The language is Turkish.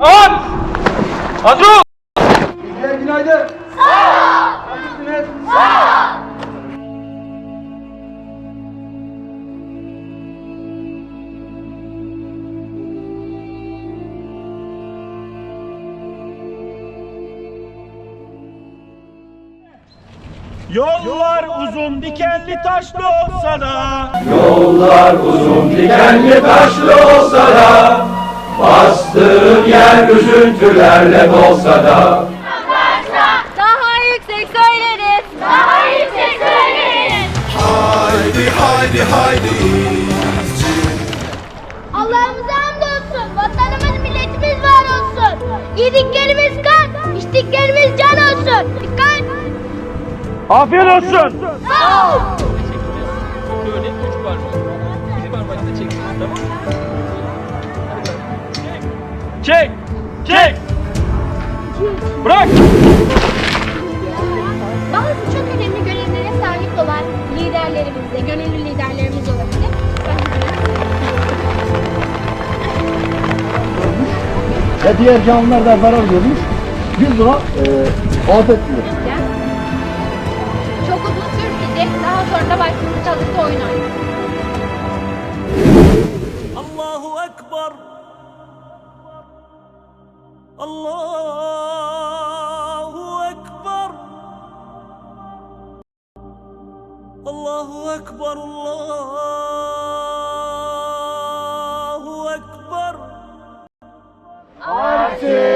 At! Adro! Bizler günaydın. Sağ ol. Nasılsınız? Yollar uzun dikenli taşlı olsa da Yollar uzun dikenli taşlı olsa da Bastığım yer üzüntülerle dolsa da Daha yüksek söyleriz. Daha yüksek söyleriz. Haydi haydi haydi Allah'ımıza hamdolsun. Vatanımız milletimiz var olsun. Yediklerimiz kan, içtiklerimiz can olsun. Dikkat. Afiyet olsun. Sağ ol. Çek! Çek! Bırak! Bazı çok önemli görevlere sahip olan liderlerimiz de, gönüllü liderlerimiz olabilir. Ve diğer canlılar da zarar görmüş. Biz buna e, afet. Çok uzun sürmeyecek. Daha sonra da başımız çalıştı oyun oynayacağız. الله أكبر الله أكبر الله أكبر Artık,